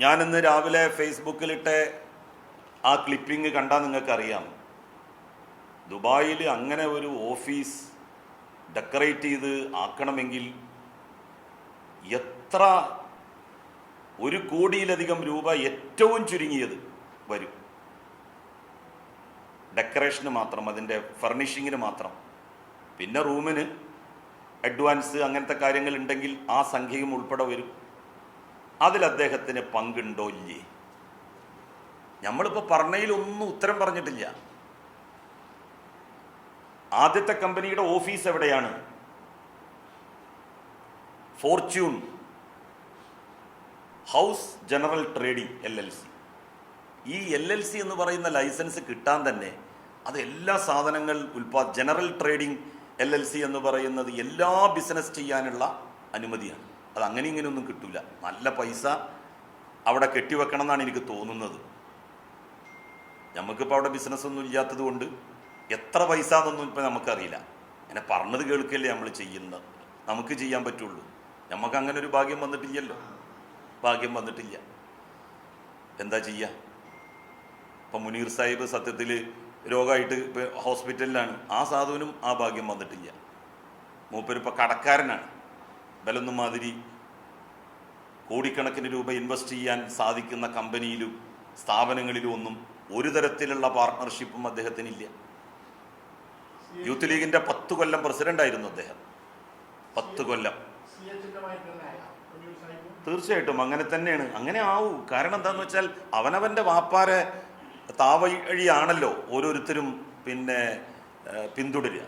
ഞാനിന്ന് രാവിലെ ഫേസ്ബുക്കിലിട്ട് ആ ക്ലിപ്പിംഗ് കണ്ടാൽ നിങ്ങൾക്കറിയാം. ദുബായിൽ അങ്ങനെ ഒരു ഓഫീസ് ഡെക്കറേറ്റ് ചെയ്ത് ആക്കണമെങ്കിൽ എത്ര ഒരു കോടിയിലധികം രൂപ ഏറ്റവും ചുരുങ്ങിയത് വരും. ഡെക്കറേഷന് മാത്രം അതിന്റെ ഫർണിഷിങ്ങിന് മാത്രം. പിന്നെ റൂമിന് അഡ്വാൻസ് അങ്ങനത്തെ കാര്യങ്ങൾ ഉണ്ടെങ്കിൽ ആ സംഖ്യയും ഉൾപ്പെടെ വരും. അതിൽ അദ്ദേഹത്തിന് പങ്കുണ്ടോ ഇല്ലേ? നമ്മളിപ്പോൾ പറഞ്ഞതിലൊന്നും ഉത്തരം പറഞ്ഞിട്ടില്ല. ആദ്യത്തെ കമ്പനിയുടെ ഓഫീസ് എവിടെയാണ്? Fortune. House general trading L L C. ഈ എൽ എൽ സി എന്ന് പറയുന്ന ലൈസൻസ് കിട്ടാൻ തന്നെ അത് എല്ലാ സാധനങ്ങൾ ഉൽപാ general trading L L C എന്ന് പറയുന്നത് എല്ലാ ബിസിനസ് ചെയ്യാനുള്ള അനുമതിയാണ്. അത് അങ്ങനെ ഇങ്ങനെയൊന്നും കിട്ടില്ല നല്ല പൈസ അവിടെ കെട്ടിവെക്കണം എന്നാണ് എനിക്ക് തോന്നുന്നത്. നമുക്കിപ്പോൾ അവിടെ ബിസിനസ് ഒന്നും ഇല്ലാത്തത് കൊണ്ട് എത്ര പൈസ എന്നൊന്നും ഇപ്പം നമുക്കറിയില്ല. അങ്ങനെ പറഞ്ഞത് കേൾക്കല്ലേ നമ്മൾ ചെയ്യുന്നത്. നമുക്ക് ചെയ്യാൻ പറ്റുള്ളൂ. നമുക്ക് അങ്ങനെ ഒരു ഭാഗ്യം വന്നിട്ടില്ലല്ലോ. ഭാഗ്യം വന്നിട്ടില്ല. എന്താ ചെയ്യുക ഇപ്പം മുനീർ സാഹിബ് സത്യത്തിൽ രോഗമായിട്ട് ഹോസ്പിറ്റലിലാണ്. ആ സാധുവിനും ആ ഭാഗ്യം വന്നിട്ടില്ല. മൂപ്പരിപ്പോൾ കടക്കാരനാണ്. ബലൊന്നും മാതിരി കോടിക്കണക്കിന് രൂപ ഇൻവെസ്റ്റ് ചെയ്യാൻ സാധിക്കുന്ന കമ്പനിയിലും സ്ഥാപനങ്ങളിലും ഒന്നും ഒരു തരത്തിലുള്ള പാർട്ട്ണർഷിപ്പും അദ്ദേഹത്തിനില്ല. യൂത്ത് ലീഗിന്റെ പത്ത് കൊല്ലം പ്രസിഡന്റ് ആയിരുന്നു അദ്ദേഹം. പത്ത് കൊല്ലം. തീർച്ചയായിട്ടും അങ്ങനെ തന്നെയാണ്. അങ്ങനെ ആവൂ. കാരണം എന്താന്ന് വെച്ചാൽ അവനവന്റെ വാപ്പാരെ താവഴിയാണല്ലോ ഓരോരുത്തരും പിന്നെ പിന്തുടരുക.